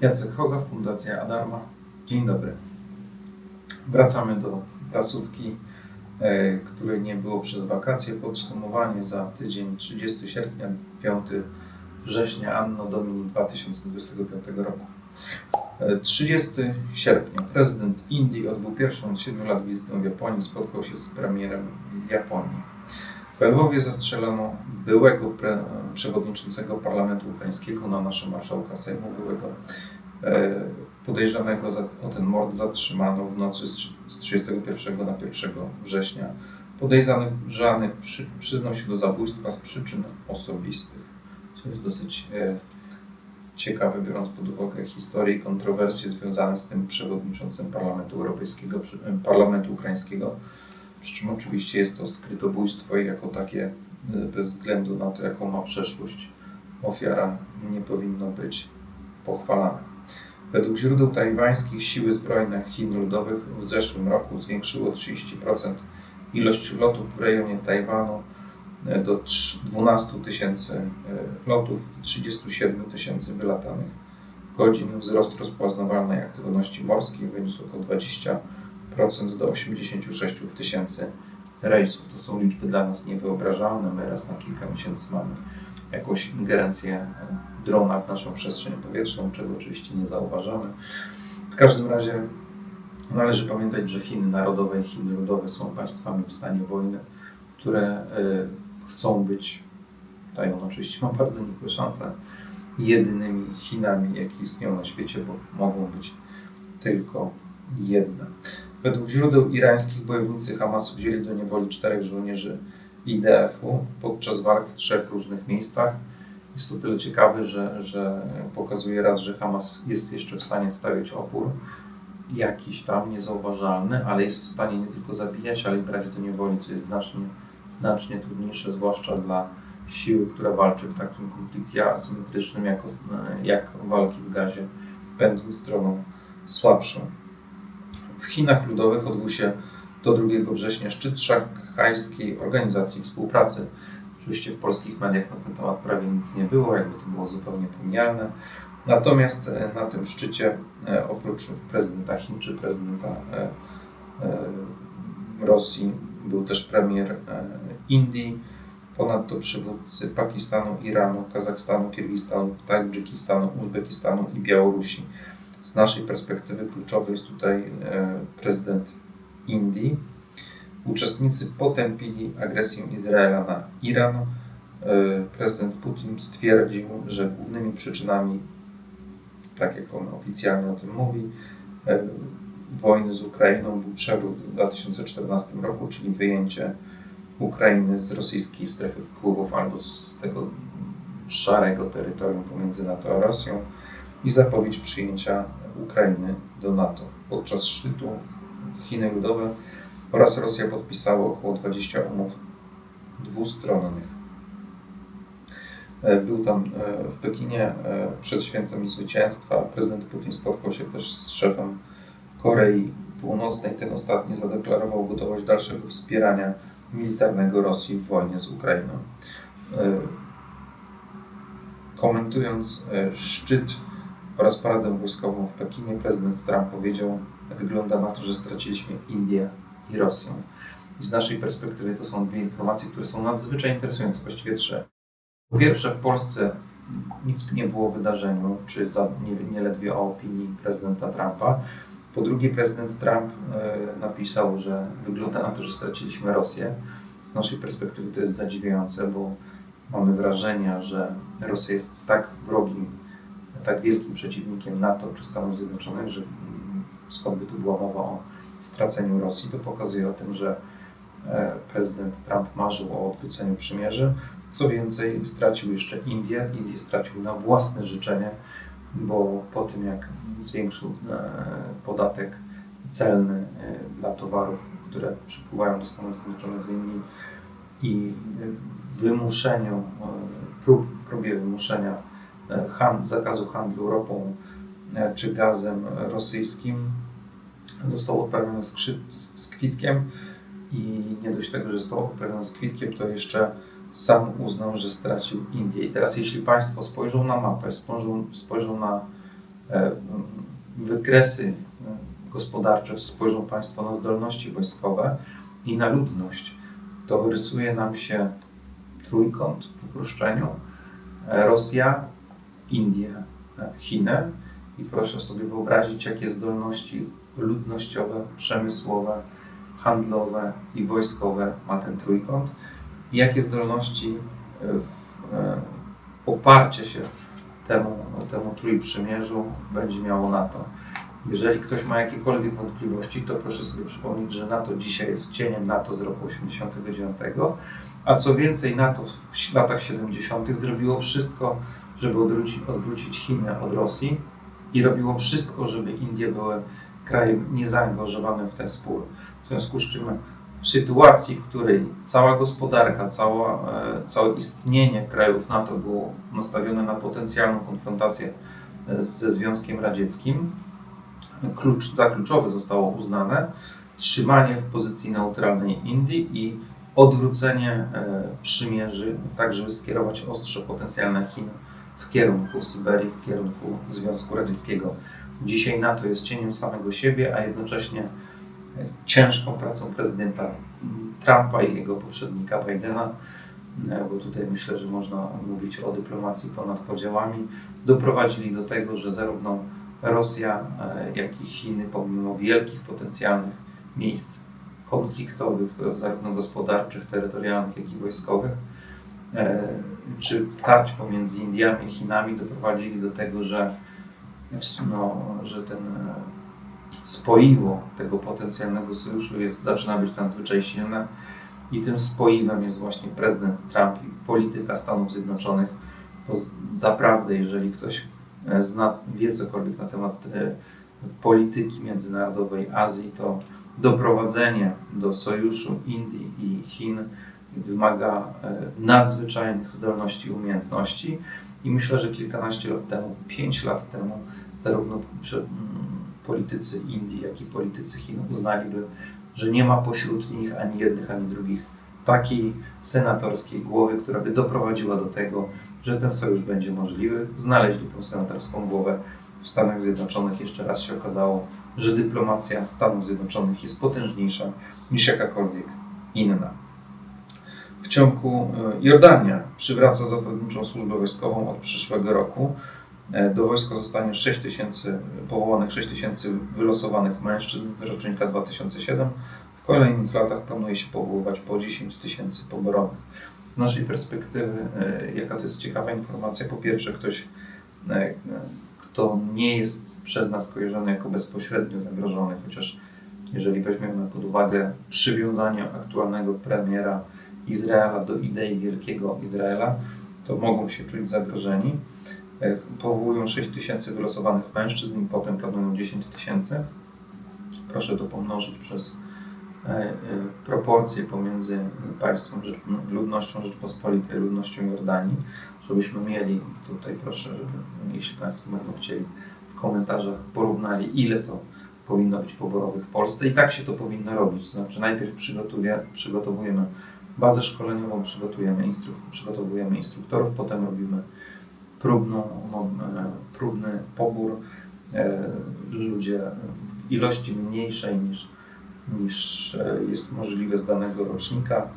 Jacek Hoga, Fundacja Adarma. Dzień dobry. Wracamy do prasówki, e, której nie było przez wakacje. Podsumowanie za tydzień 30 sierpnia, 5 września, Anno Domini 2025 roku. E, 30 sierpnia prezydent Indii odbył pierwszą od 7 lat wizytę w Japonii. Spotkał się z premierem Japonii. W Lwowie zastrzelono byłego pre, przewodniczącego parlamentu ukraińskiego na naszego marszałka Sejmu, byłego e, podejrzanego za, o ten mord zatrzymano w nocy z, z 31 na 1 września. Podejrzany przy, przyznał się do zabójstwa z przyczyn osobistych, co jest dosyć e, ciekawe, biorąc pod uwagę historię i kontrowersje związane z tym przewodniczącym Parlamentu Europejskiego, e, Parlamentu Ukraińskiego. Przy czym oczywiście jest to skrytobójstwo i jako takie, e, bez względu na to, jaką ma przeszłość, ofiara nie powinno być pochwalane. Według źródeł tajwańskich siły zbrojne Chin Ludowych w zeszłym roku zwiększyło 30% ilość lotów w rejonie Tajwanu e, do trz- 12 tysięcy e, lotów i 37 tysięcy wylatanych godzin. Wzrost rozpoznawalnej aktywności morskiej wyniósł około 20% do 86 tysięcy rejsów. To są liczby dla nas niewyobrażalne. My raz na kilka miesięcy mamy jakąś ingerencję drona w naszą przestrzeń powietrzną, czego oczywiście nie zauważamy. W każdym razie należy pamiętać, że Chiny Narodowe i Chiny Ludowe są państwami w stanie wojny, które y, chcą być, on oczywiście ma bardzo nikłe szanse, jedynymi Chinami, jakie istnieją na świecie, bo mogą być tylko jedne. Według źródeł irańskich bojownicy Hamasu wzięli do niewoli czterech żołnierzy IDF-u podczas walk w trzech różnych miejscach. Jest to tyle ciekawe, że, że pokazuje raz, że Hamas jest jeszcze w stanie stawiać opór, jakiś tam niezauważalny, ale jest w stanie nie tylko zabijać, ale i brać do niewoli, co jest znacznie, znacznie trudniejsze, zwłaszcza dla siły, która walczy w takim konflikcie asymetrycznym, jak, jak walki w gazie, będąc stroną słabszą. W Chinach Ludowych odbył się do 2 września szczyt szanghajskiej organizacji współpracy. Oczywiście w polskich mediach na ten temat prawie nic nie było, jakby to było zupełnie pominialne. Natomiast e, na tym szczycie, e, oprócz prezydenta Chin czy prezydenta e, Rosji, był też premier Indii, ponadto przywódcy Pakistanu, Iranu, Kazachstanu, Kirgistanu, Tadżykistanu, Uzbekistanu i Białorusi. Z naszej perspektywy kluczowy jest tutaj e, prezydent Indii. Uczestnicy potępili agresję Izraela na Iran. E, Prezydent Putin stwierdził, że głównymi przyczynami, tak jak on oficjalnie o tym mówi, e, wojny z Ukrainą był przewrót w 2014 roku, czyli wyjęcie Ukrainy z rosyjskiej strefy wpływów albo z tego szarego terytorium pomiędzy NATO a Rosją i zapowiedź przyjęcia Ukrainy do NATO. Podczas szczytu Chiny Ludowe oraz Rosja podpisały około 20 umów dwustronnych. E, Był tam e, w Pekinie e, przed świętem zwycięstwa. Prezydent Putin spotkał się też z szefem Korei Północnej. Ten ostatni zadeklarował gotowość dalszego wspierania militarnego Rosji w wojnie z Ukrainą. Komentując szczyt oraz paradę wojskową w Pekinie, prezydent Trump powiedział, wygląda na to, że straciliśmy Indię i Rosję. I z naszej perspektywy to są dwie informacje, które są nadzwyczaj interesujące, właściwie trzy. Po pierwsze, w Polsce nic nie było o wydarzeniu, czy za, nie, nie ledwie o opinii prezydenta Trumpa. Po drugie, prezydent Trump e, napisał, że wygląda na to, że straciliśmy Rosję. Z naszej perspektywy to jest zadziwiające, bo mamy wrażenie, że Rosja jest tak wrogim, tak wielkim przeciwnikiem NATO czy Stanów Zjednoczonych, że mm, skąd by tu była mowa o straceniu Rosji, to pokazuje o tym, że e, prezydent Trump marzył o odwróceniu przymierzy. Co więcej, stracił jeszcze Indię. Indię stracił na własne życzenie, bo po tym jak zwiększył e, podatek celny e, dla towarów, które przypływają do Stanów Zjednoczonych z Indii i wymuszeniu, prób, próbie wymuszenia hand, zakazu handlu ropą e, czy gazem rosyjskim został odprawiony z, krzy, z, kwitkiem i nie dość tego, że został odprawiony z kwitkiem, to jeszcze sam uznał, że stracił Indię. I teraz jeśli Państwo spojrzą na mapę, spojrzą, spojrzą na e, wykresy e, gospodarcze spojrzą Państwo na zdolności wojskowe i na ludność, to rysuje nam się trójkąt w uproszczeniu. E, Rosja, Indie, e, Chiny i proszę sobie wyobrazić, jakie zdolności ludnościowe, przemysłowe, handlowe i wojskowe ma ten trójkąt i jakie zdolności e, e, oparcie się temu, temu trójprzymierzu będzie miało NATO. Jeżeli ktoś ma jakiekolwiek wątpliwości, to proszę sobie przypomnieć, że NATO dzisiaj jest cieniem NATO z roku 89, a co więcej, NATO w latach 70. zrobiło wszystko, żeby odwrócić, odwrócić Chiny od Rosji i robiło wszystko, żeby Indie były krajem niezaangażowanym w ten spór. W związku z czym w sytuacji, w której cała gospodarka, cała, e, całe istnienie krajów NATO było nastawione na potencjalną konfrontację e, ze Związkiem Radzieckim, klucz, za kluczowe zostało uznane trzymanie w pozycji neutralnej Indii i odwrócenie e, przymierzy, tak żeby skierować ostrze potencjalne Chin w kierunku Syberii, w kierunku Związku Radzieckiego. Dzisiaj NATO jest cieniem samego siebie, a jednocześnie e, ciężką pracą prezydenta mm, Trumpa i jego poprzednika Bidena, e, bo tutaj myślę, że można mówić o dyplomacji ponad podziałami, doprowadzili do tego, że zarówno Rosja, e, jak i Chiny, pomimo wielkich potencjalnych miejsc konfliktowych, zarówno gospodarczych, terytorialnych, jak i wojskowych, czy tarć pomiędzy Indiami i Chinami doprowadzili do tego, że, no, że ten e, spoiwo tego potencjalnego sojuszu jest, zaczyna być nadzwyczaj silne i tym spoiwem jest właśnie prezydent Trump i polityka Stanów Zjednoczonych. Bo zaprawdę, jeżeli ktoś e, zna, wie cokolwiek na temat e, polityki międzynarodowej Azji, to doprowadzenie do sojuszu Indii i Chin wymaga e, nadzwyczajnych zdolności i umiejętności. I myślę, że kilkanaście lat temu, pięć lat temu, zarówno mm, politycy Indii, jak i politycy Chin uznaliby, że nie ma pośród nich ani jednych, ani drugich takiej senatorskiej głowy, która by doprowadziła do tego, że ten sojusz będzie możliwy. Znaleźli tą senatorską głowę w Stanach Zjednoczonych. Jeszcze raz się okazało, że dyplomacja Stanów Zjednoczonych jest potężniejsza niż jakakolwiek inna. W ciągu e, Jordania przywraca zasadniczą służbę wojskową od przyszłego roku. E, Do wojska zostanie 6 tysięcy powołanych, 6 tysięcy wylosowanych mężczyzn z rocznika 2007. W kolejnych latach planuje się powoływać po 10 tysięcy poborowych. Z naszej perspektywy, e, jaka to jest ciekawa informacja, po pierwsze ktoś, kto nie jest przez nas kojarzony jako bezpośrednio zagrożony, chociaż jeżeli weźmiemy pod uwagę przywiązanie aktualnego premiera Izraela do idei wielkiego Izraela, to mogą się czuć zagrożeni. Powołują 6 tysięcy wylosowanych mężczyzn i potem planują 10 tysięcy. Proszę to pomnożyć przez e, e, proporcje pomiędzy państwem, ludnością Rzeczpospolitej, ludnością Jordanii, żebyśmy mieli, tutaj proszę, żeby, jeśli Państwo będą chcieli, w komentarzach porównali, ile to powinno być poborowych w Polsce i tak się to powinno robić. Znaczy najpierw przygotowuje, przygotowujemy bazę szkoleniową, przygotujemy przygotowujemy instruktorów, potem robimy próbną, no, e, próbny pobór. E, Ludzie w ilości mniejszej niż, niż e, jest możliwe z danego rocznika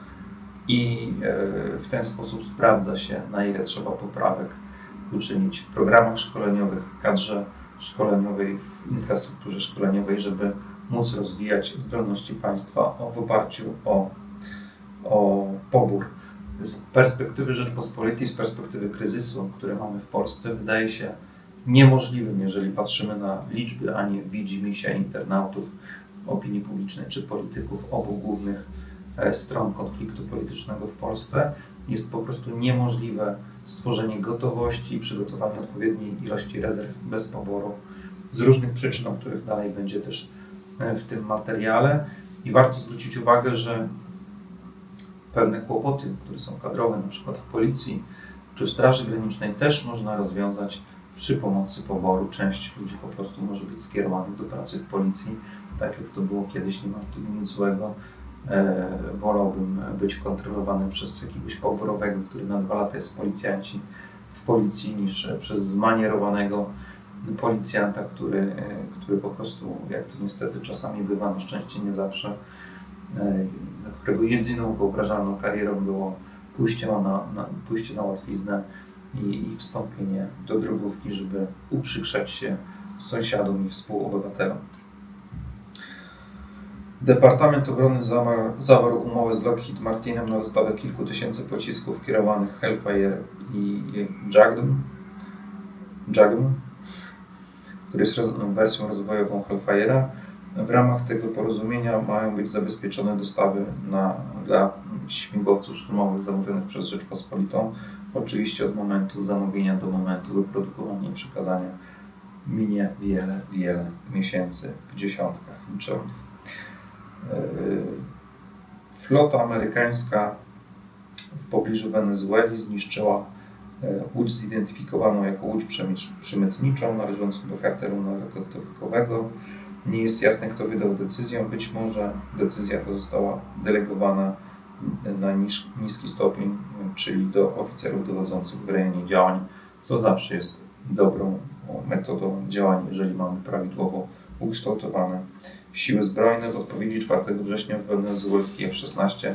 i w ten sposób sprawdza się, na ile trzeba poprawek uczynić w programach szkoleniowych, w kadrze szkoleniowej, w infrastrukturze szkoleniowej, żeby móc rozwijać zdolności państwa w oparciu o, o pobór. Z perspektywy Rzeczpospolitej, z perspektywy kryzysu, który mamy w Polsce, wydaje się niemożliwym, jeżeli patrzymy na liczby, a nie widzimy się internautów, opinii publicznej czy polityków obu głównych e, stron konfliktu politycznego w Polsce. Jest po prostu niemożliwe stworzenie gotowości i przygotowanie odpowiedniej ilości rezerw bez poboru z różnych przyczyn, o których dalej będzie też e, w tym materiale. I warto zwrócić uwagę, że pewne kłopoty, które są kadrowe, na przykład w policji czy w Straży Granicznej, też można rozwiązać przy pomocy poboru. Część ludzi po prostu może być skierowanych do pracy w policji, tak jak to było kiedyś, nie ma w tym nic złego. E, wolałbym być kontrolowany przez jakiegoś poborowego, który na dwa lata jest policjanci w policji, niż przez zmanierowanego policjanta, który, e, który po prostu, jak to niestety czasami bywa, na szczęście nie zawsze, dla którego jedyną wyobrażalną karierą było pójście na, na, pójście na łatwiznę i, i wstąpienie do drogówki, żeby uprzykrzać się sąsiadom i współobywatelom. Departament Obrony zawarł, zawarł umowę z Lockheed Martinem na dostawę kilku tysięcy pocisków kierowanych Hellfire i Javelin, Javelin który jest wersją rozwojową Hellfire'a. W ramach tego porozumienia mają być zabezpieczone dostawy na, dla śmigłowców szturmowych zamówionych przez Rzeczpospolitą. Oczywiście od momentu zamówienia do momentu wyprodukowania i przekazania minie wiele, wiele miesięcy w dziesiątkach liczebnych. Yy, flota amerykańska w pobliżu Wenezueli zniszczyła yy, łódź zidentyfikowaną jako łódź przemytniczą należącą do kartelu narkotykowego. Nie jest jasne, kto wydał decyzję. Być może decyzja ta została delegowana na niski stopień, czyli do oficerów dowodzących w rejonie działań, co zawsze jest dobrą metodą działania, jeżeli mamy prawidłowo ukształtowane siły zbrojne. W odpowiedzi 4 września wenezuelski F-16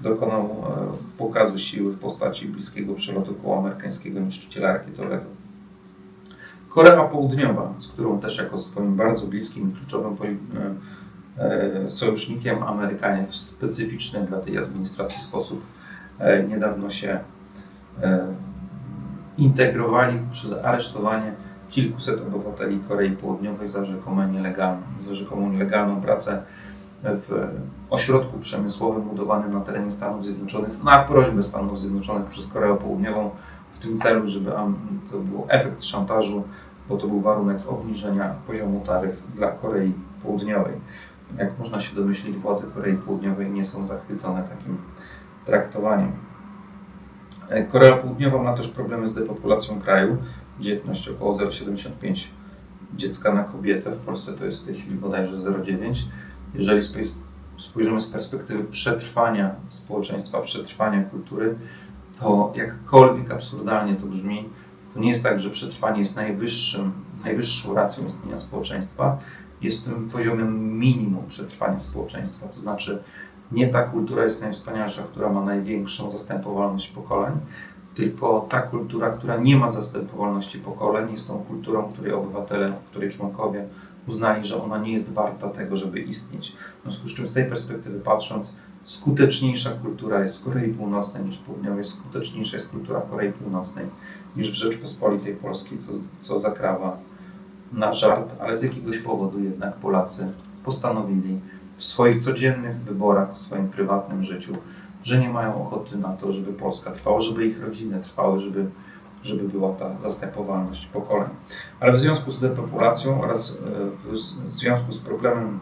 dokonał e, pokazu siły w postaci bliskiego przelotu koło amerykańskiego niszczyciela rakietowego. Korea Południowa, z którą też jako swoim bardzo bliskim kluczowym e, e, sojusznikiem Amerykanie w specyficzny dla tej administracji sposób niedawno się integrowali przez aresztowanie kilkuset obywateli Korei Południowej za nielegalną, za rzekomo nielegalną pracę w ośrodku przemysłowym budowanym na terenie Stanów Zjednoczonych na prośbę Stanów Zjednoczonych przez Koreę Południową w tym celu, żeby to był efekt szantażu, bo to był warunek obniżenia poziomu taryf dla Korei Południowej. Jak można się domyślić, władze Korei Południowej nie są zachwycone takim traktowaniem. Korea Południowa ma też problemy z depopulacją kraju dzietność około 0,75 dziecka na kobietę. W Polsce to jest w tej chwili bodajże 0,9. Jeżeli spojrzymy z perspektywy przetrwania społeczeństwa, przetrwania kultury, to jakkolwiek absurdalnie to brzmi, to nie jest tak, że przetrwanie jest najwyższym, najwyższą racją istnienia społeczeństwa. Jest tym poziomem minimum przetrwania społeczeństwa. To znaczy, nie ta kultura jest najwspanialsza, która ma największą zastępowalność pokoleń, tylko ta kultura, która nie ma zastępowalności pokoleń, jest tą kulturą, której obywatele, której członkowie uznali, że ona nie jest warta tego, żeby istnieć. W związku z czym z tej perspektywy patrząc, skuteczniejsza kultura jest w Korei Północnej niż w Południowej, skuteczniejsza jest kultura w Korei Północnej niż w Rzeczpospolitej Polskiej, co, co zakrawa na żart, ale z jakiegoś powodu jednak Polacy postanowili w swoich codziennych wyborach, w swoim prywatnym życiu że nie mają ochoty na to, żeby Polska trwała, żeby ich rodziny trwały, żeby, żeby była ta zastępowalność pokoleń. Ale w związku z depopulacją oraz e, w związku z problemem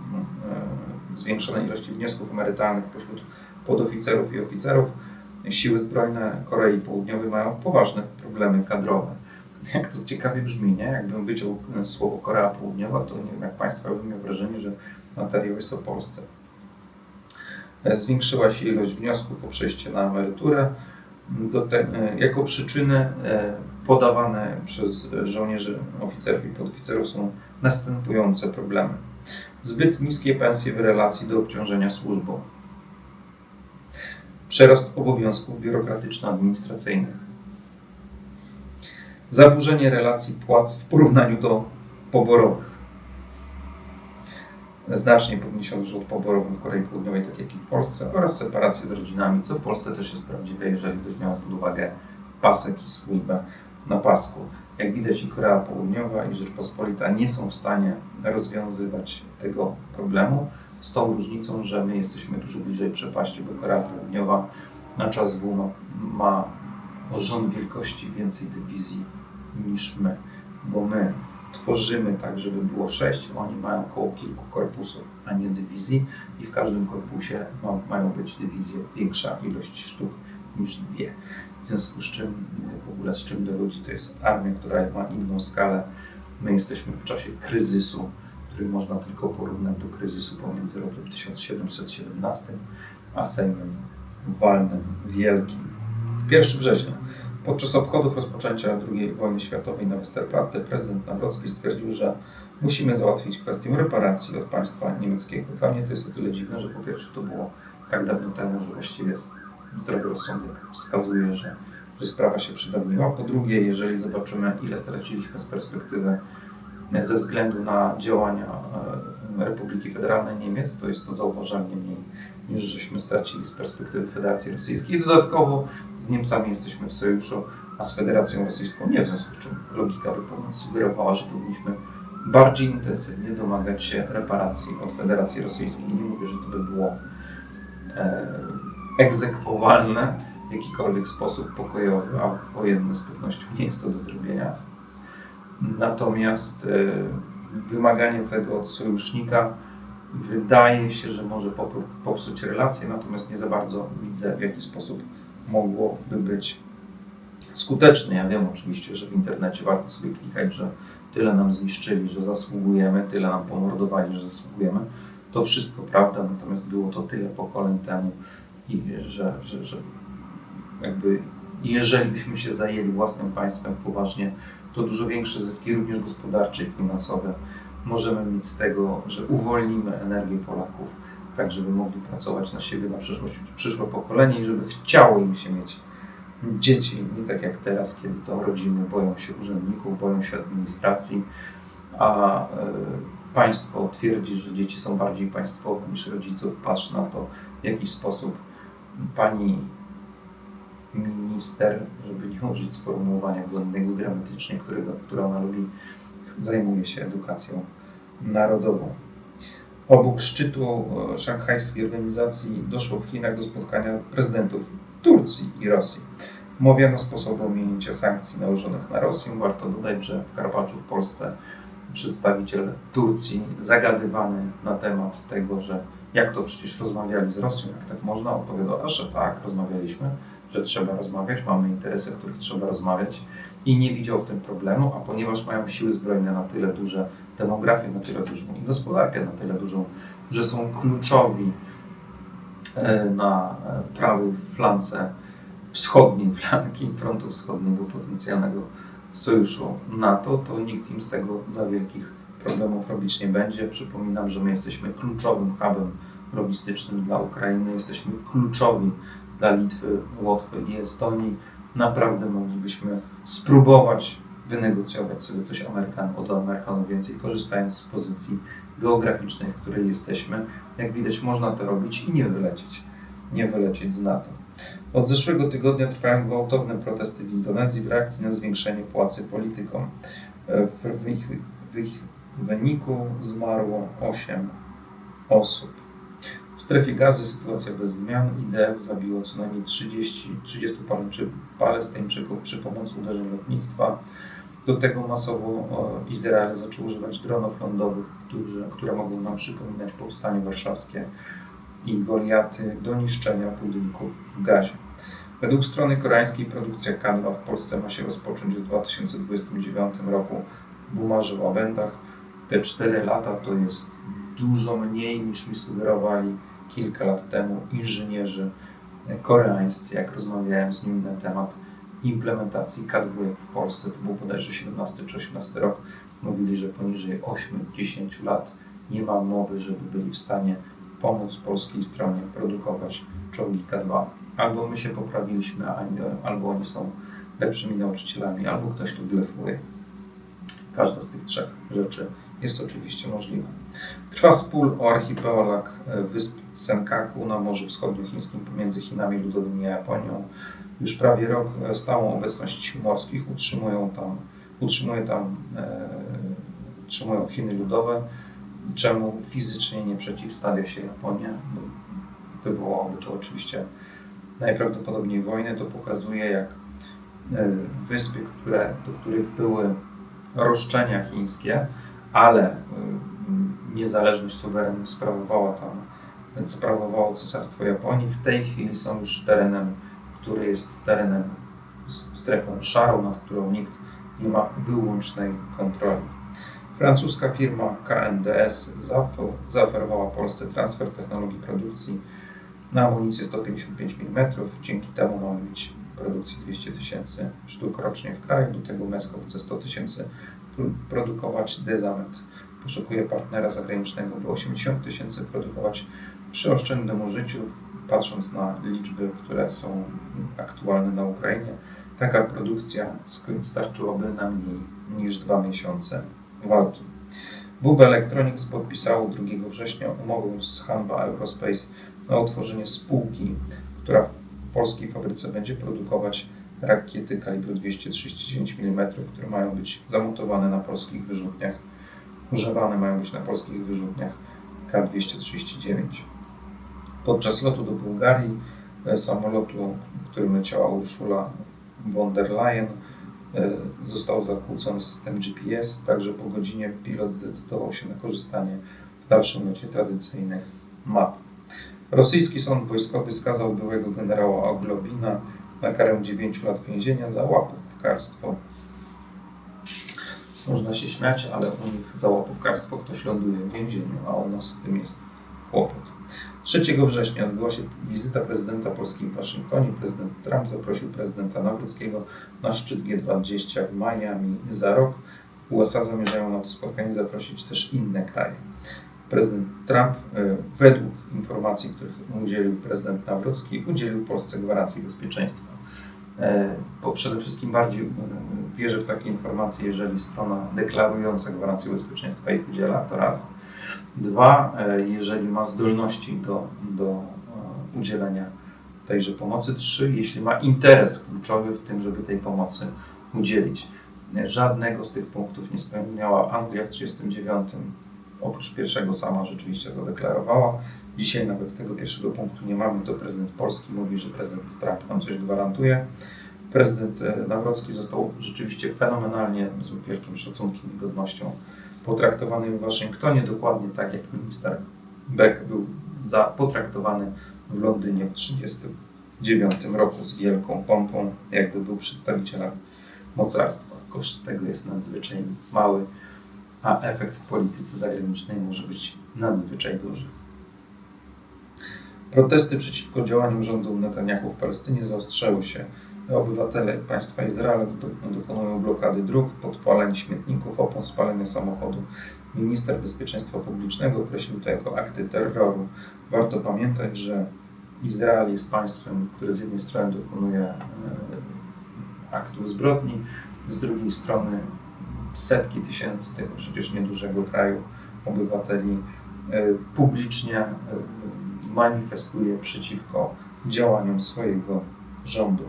e, zwiększonej ilości wniosków emerytalnych pośród podoficerów i oficerów, siły zbrojne Korei Południowej mają poważne problemy kadrowe. Jak to ciekawie brzmi, nie? Jakbym wyciął słowo Korea Południowa, to nie wiem jak Państwo, bym miał wrażenie, że materiał jest o Polsce. E, zwiększyła się ilość wniosków o przejście na emeryturę. Te, e, jako przyczyny e, podawane przez żołnierzy, oficerów i podoficerów są następujące problemy. Zbyt niskie pensje w relacji do obciążenia służbą. Przerost obowiązków biurokratyczno-administracyjnych. Zaburzenie relacji płac w porównaniu do poborowych znacznie podniesiony rzut poborowy w Korei Południowej, tak jak i w Polsce, oraz separację z rodzinami, co w Polsce też jest prawdziwe, jeżeli weźmiemy pod uwagę pasek i służbę na pasku. Jak widać i Korea Południowa i Rzeczpospolita nie są w stanie rozwiązywać tego problemu, z tą różnicą, że my jesteśmy dużo bliżej przepaści, bo Korea Południowa na czas W ma, ma o rząd wielkości więcej dywizji niż my, bo my tworzymy tak, żeby było sześć, oni mają około kilku korpusów, a nie dywizji i w każdym korpusie ma, mają być dywizje, większa ilość sztuk niż dwie. W związku z czym w ogóle z czym dowodzi, to jest armia, która ma inną skalę. My jesteśmy w czasie kryzysu, który można tylko porównać do kryzysu pomiędzy rokiem 1717 a Sejmem Walnym Wielkim. 1 września Podczas obchodów rozpoczęcia II wojny światowej na Westerplatte prezydent Nawrocki stwierdził, że musimy załatwić kwestię reparacji od państwa niemieckiego. Dla mnie to jest o tyle dziwne, że po pierwsze to było tak dawno temu, że właściwie zdrowy rozsądek wskazuje, że, że sprawa się przedawniła. Po drugie, jeżeli zobaczymy, ile straciliśmy z perspektywy ze względu na działania e, Republiki Federalnej Niemiec, to jest to zauważalnie mniej niż żeśmy stracili z perspektywy Federacji Rosyjskiej. Dodatkowo z Niemcami jesteśmy w sojuszu, a z Federacją Rosyjską nie, w związku z czym logika by sugerowała, że powinniśmy bardziej intensywnie domagać się reparacji od Federacji Rosyjskiej. Nie mówię, że to by było e, egzekwowalne w jakikolwiek sposób pokojowy, a wojenny z pewnością nie jest to do zrobienia. Natomiast e, wymaganie tego od sojusznika wydaje się, że może popsuć relacje, natomiast nie za bardzo widzę, w jaki sposób mogłoby być skuteczny. Ja wiem oczywiście, że w internecie warto sobie klikać, że tyle nam zniszczyli, że zasługujemy, tyle nam pomordowali, że zasługujemy. To wszystko prawda, natomiast było to tyle pokoleń temu, i że, że, że jakby jeżeli byśmy się zajęli własnym państwem poważnie, to dużo większe zyski, również gospodarcze i finansowe, możemy mieć z tego, że uwolnimy energię Polaków, tak żeby mogli pracować na siebie, na przyszłość, przyszłe pokolenie i żeby chciało im się mieć dzieci, nie tak jak teraz, kiedy to rodziny boją się urzędników, boją się administracji, a y, państwo twierdzi, że dzieci są bardziej państwowe niż rodziców. Patrz na to, w jaki sposób pani minister, żeby nie użyć sformułowania błędnego gramatycznie, którego, które ona lubi, zajmuje się edukacją narodową. Obok szczytu e, szanghajskiej organizacji doszło w Chinach do spotkania prezydentów Turcji i Rosji. Omawiano sposoby ominięcia sankcji nałożonych na Rosję. Warto dodać, że w Karpaczu w Polsce przedstawiciel Turcji zagadywany na temat tego, że jak to przecież rozmawiali z Rosją, jak tak można, odpowiadał, że tak, rozmawialiśmy, że trzeba rozmawiać, mamy interesy, o których trzeba rozmawiać i nie widział w tym problemu, a ponieważ mają siły zbrojne na tyle duże, demografię na tyle dużą i gospodarkę na tyle dużą, że są kluczowi e, na e, prawej flance wschodniej flanki frontu wschodniego potencjalnego sojuszu NATO, to nikt im z tego za wielkich problemów robić nie będzie. Przypominam, że my jesteśmy kluczowym hubem logistycznym dla Ukrainy, jesteśmy kluczowi dla Litwy, Łotwy i Estonii. Naprawdę moglibyśmy spróbować wynegocjować sobie coś Amerykan, od Amerykanów więcej, korzystając z pozycji geograficznej, w której jesteśmy. Jak widać, można to robić i nie wylecieć, nie wylecieć z NATO. Od zeszłego tygodnia trwają gwałtowne protesty w Indonezji w reakcji na zwiększenie płacy politykom. W ich, w ich wyniku zmarło 8 osób. W strefie gazy sytuacja bez zmian. IDF zabiło co najmniej 30, 30 Palestyńczyków przy pomocy uderzeń lotnictwa. Do tego masowo Izrael zaczął używać dronów lądowych, którzy, które mogą nam przypominać powstanie warszawskie i Goliaty do niszczenia budynków w gazie. Według strony koreańskiej produkcja K2 w Polsce ma się rozpocząć w 2029 roku w Bumarze Łabędach. Te 4 lata to jest dużo mniej niż mi sugerowali kilka lat temu inżynierzy koreańscy, jak rozmawiałem z nimi na temat implementacji K2 w Polsce, to był bodajże 17 czy 18 rok, mówili, że poniżej 8-10 lat nie ma mowy, żeby byli w stanie pomóc polskiej stronie produkować czołgi K2. Albo my się poprawiliśmy, albo oni są lepszymi nauczycielami, albo ktoś tu blefuje. Każda z tych trzech rzeczy jest oczywiście możliwa. Trwa spór o archipelag e, wysp Senkaku na Morzu Wschodniochińskim pomiędzy Chinami Ludowymi a Japonią. Już prawie rok e, stałą obecność sił morskich utrzymują tam, utrzymuje tam, e, utrzymują Chiny Ludowe czemu fizycznie nie przeciwstawia się Japonia. Wywołałoby to oczywiście najprawdopodobniej wojnę. To pokazuje, jak e, wyspy, które, do których były roszczenia chińskie, ale e, niezależność suwerenność sprawowała tam, sprawowało Cesarstwo Japonii, w tej chwili są już terenem, który jest terenem strefą szarą, nad którą nikt nie ma wyłącznej kontroli. Francuska firma KNDS zaoferowała Polsce transfer technologii produkcji na amunicję 155 mm. Dzięki temu mamy mieć produkcji 200 tysięcy sztuk rocznie w kraju. Do tego Mesko chce 100 tysięcy pr- produkować. Dezament poszukuje partnera zagranicznego, by 80 tysięcy produkować przy oszczędnym użyciu, patrząc na liczby, które są aktualne na Ukrainie. Taka produkcja starczyłaby na mniej niż dwa miesiące walki. WB Electronics podpisało 2 września umowę z Hanwha Aerospace na utworzenie spółki, która w polskiej fabryce będzie produkować rakiety kalibru 239 mm, które mają być zamontowane na polskich wyrzutniach, używane mają być na polskich wyrzutniach K-239. Podczas lotu do Bułgarii e, samolotu, którym leciała Urszula von der Leyen, e, został zakłócony system GPS, także po godzinie pilot zdecydował się na korzystanie w dalszym locie tradycyjnych map. Rosyjski sąd wojskowy skazał byłego generała Oglobina na karę 9 lat więzienia za łapówkarstwo. Można się śmiać, ale u nich za łapówkarstwo ktoś ląduje w więzieniu, a u nas z tym jest kłopot. 3 września odbyła się wizyta prezydenta Polski w Waszyngtonie. Prezydent Trump zaprosił prezydenta Nawrockiego na szczyt G20 w Miami za rok. USA zamierzają na to spotkanie zaprosić też inne kraje. Prezydent Trump, e, według informacji, których udzielił prezydent Nawrocki, udzielił Polsce gwarancji bezpieczeństwa. E, Bo przede wszystkim bardziej e, wierzę w takie informacje, jeżeli strona deklarująca gwarancję bezpieczeństwa ich udziela, to raz. Dwa, e, jeżeli ma zdolności do, do e, udzielenia tejże pomocy. Trzy, jeśli ma interes kluczowy w tym, żeby tej pomocy udzielić. E, Żadnego z tych punktów nie spełniała Anglia w 1939, oprócz pierwszego sama rzeczywiście zadeklarowała. Dzisiaj nawet tego pierwszego punktu nie mamy, to prezydent Polski mówi, że prezydent Trump nam coś gwarantuje. Prezydent Nawrocki został rzeczywiście fenomenalnie, z wielkim szacunkiem i godnością potraktowany w Waszyngtonie, dokładnie tak jak minister Beck był za, potraktowany w Londynie w 1939 roku z wielką pompą, jakby był przedstawicielem mocarstwa. Koszt tego jest nadzwyczaj mały, a efekt w polityce zagranicznej może być nadzwyczaj duży. Protesty przeciwko działaniom rządu Netanyahu w Palestynie zaostrzyły się. Obywatele państwa Izrael do- dokonują blokady dróg, podpaleń śmietników, opon spalenia samochodu. Minister Bezpieczeństwa Publicznego określił to jako akty terroru. Warto pamiętać, że Izrael jest państwem, które z jednej strony dokonuje e, aktów zbrodni, z drugiej strony setki tysięcy tego przecież niedużego kraju obywateli e, publicznie e, manifestuje przeciwko działaniom swojego rządu.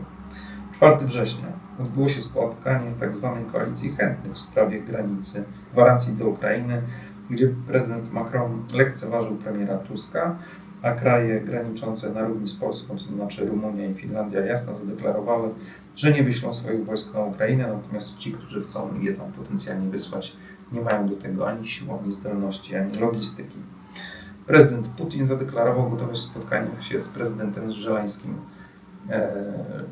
4 września odbyło się spotkanie tzw. koalicji chętnych w sprawie granicy, gwarancji do Ukrainy, gdzie prezydent Macron lekceważył premiera Tuska, a kraje graniczące na równi z Polską, to znaczy Rumunia i Finlandia, jasno zadeklarowały, że nie wyślą swoich wojsk na Ukrainę, natomiast ci, którzy chcą je tam potencjalnie wysłać, nie mają do tego ani sił, ani zdolności, ani logistyki. Prezydent Putin zadeklarował gotowość spotkania się z prezydentem Żeleńskim,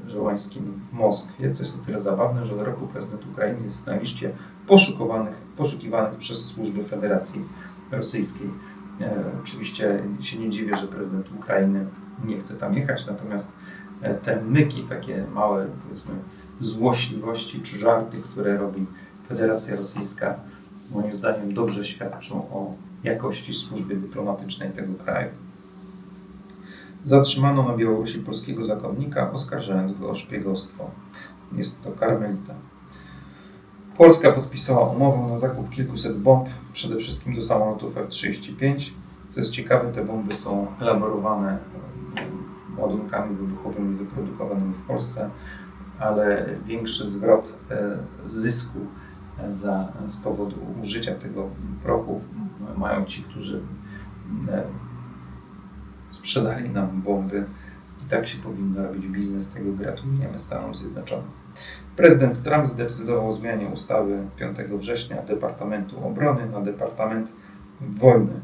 Żołańskim w Moskwie, co jest o tyle zabawne, że do roku prezydent Ukrainy jest na liście poszukiwanych, poszukiwanych przez służby Federacji Rosyjskiej. E, oczywiście się nie dziwię, że prezydent Ukrainy nie chce tam jechać, natomiast e, te myki, takie małe, powiedzmy, złośliwości czy żarty, które robi Federacja Rosyjska, moim zdaniem dobrze świadczą o jakości służby dyplomatycznej tego kraju. Zatrzymano na Białorusi polskiego zakonnika, oskarżając go o szpiegostwo. Jest to karmelita. Polska podpisała umowę na zakup kilkuset bomb, przede wszystkim do samolotów F-35. Co jest ciekawe, te bomby są elaborowane ładunkami wybuchowymi wyprodukowanymi w Polsce, ale większy zwrot e, zysku e, za, z powodu użycia tego prochu mają ci, którzy sprzedali nam bomby i tak się powinno robić biznes, tego gratulujemy Stanom Zjednoczonym. Prezydent Trump zdecydował o zmianie ustawy 5 września Departamentu Obrony na Departament Wojny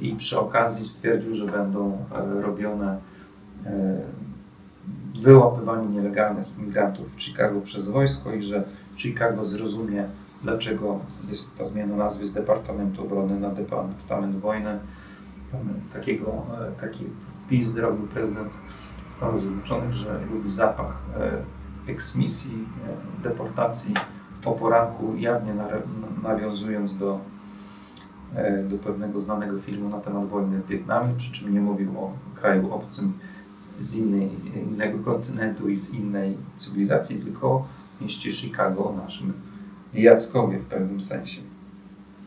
i przy okazji stwierdził, że będą e, robione e, wyłapywanie nielegalnych imigrantów w Chicago przez wojsko i że Chicago zrozumie, dlaczego jest ta zmiana nazwy z Departamentu Obrony na Departament Wojny. Takiego, e, taki wpis zrobił prezydent Stanów Zjednoczonych, że lubi zapach e, eksmisji, e, deportacji po poranku, jawnie nawiązując do, do pewnego znanego filmu na temat wojny w Wietnamie, przy czym nie mówił o kraju obcym z innej, innego kontynentu i z innej cywilizacji, tylko mieście Chicago, o naszym Jackowie w pewnym sensie.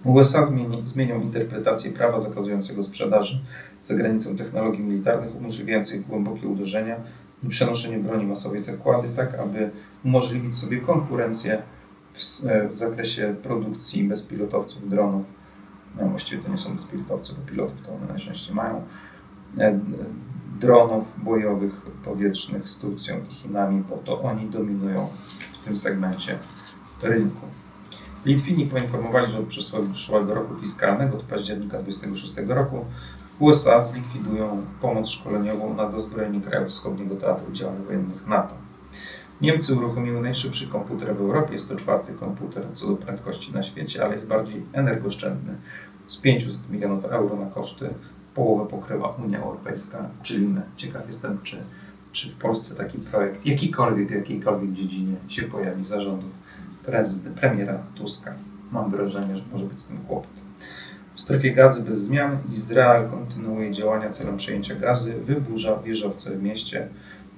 USA zmieni, zmienią interpretację prawa zakazującego sprzedaży za granicą technologii militarnych umożliwiających głębokie uderzenia i przenoszenie broni masowej zakłady, tak aby umożliwić sobie konkurencję w, e, w zakresie produkcji bezpilotowców, dronów. No, właściwie to nie są bezpilotowcy, bo pilotów to one najczęściej mają. E, Dronów bojowych powietrznych z Turcją i Chinami, bo to oni dominują w tym segmencie rynku. Litwini poinformowali, że od przyszłego roku fiskalnego, od października 2026 roku, USA zlikwidują pomoc szkoleniową na dozbrojenie krajów wschodniego teatru działań wojennych NATO. Niemcy uruchomiły najszybszy komputer w Europie. Jest to czwarty komputer co do prędkości na świecie, ale jest bardziej energooszczędny. Z 500 milionów euro na koszty połowę pokrywa Unia Europejska, czyli my. Ciekaw jestem, czy, czy w Polsce taki projekt, jakikolwiek, jakiejkolwiek dziedzinie się pojawi zarządów prezydent, premiera Tuska. Mam wrażenie, że może być z tym kłopot. W strefie gazy bez zmian Izrael kontynuuje działania celem przejęcia gazy, wyburza wieżowce w mieście.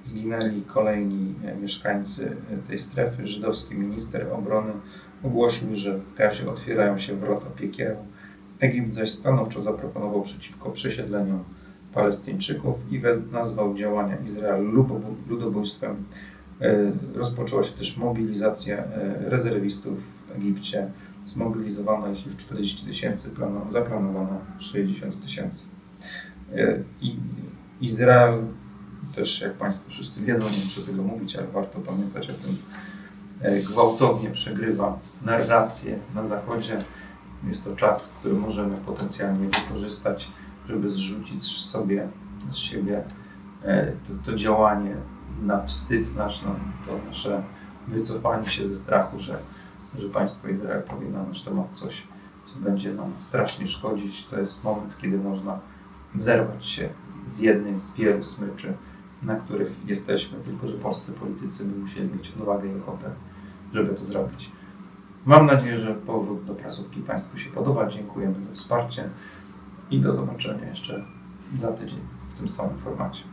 Zginęli kolejni e, mieszkańcy e, tej strefy. Żydowski minister obrony ogłosił, że w gazie otwierają się wrota piekieł. Egipt zaś stanowczo zaproponował przeciwko przesiedleniom Palestyńczyków i nazwał działania Izraela ludobu- ludobójstwem. E, Rozpoczęła się też mobilizacja e, rezerwistów w Egipcie. Zmobilizowano ich już 40 tysięcy, plano- zaplanowano 60 tysięcy. E, I Izrael też, jak Państwo wszyscy wiedzą, nie muszę tego mówić, ale warto pamiętać o tym, gwałtownie przegrywa narrację na Zachodzie. Jest to czas, który możemy potencjalnie wykorzystać, żeby zrzucić sobie z siebie to, to działanie na wstyd nasz, no, to nasze wycofanie się ze strachu, że, że państwo Izrael powie nam, to ma coś, co będzie nam strasznie szkodzić. To jest moment, kiedy można zerwać się z jednej z wielu smyczy, na których jesteśmy, tylko że polscy politycy by musieli mieć odwagę i ochotę, żeby to zrobić. Mam nadzieję, że powrót do prasówki Państwu się podoba. Dziękujemy za wsparcie i do zobaczenia jeszcze za tydzień w tym samym formacie.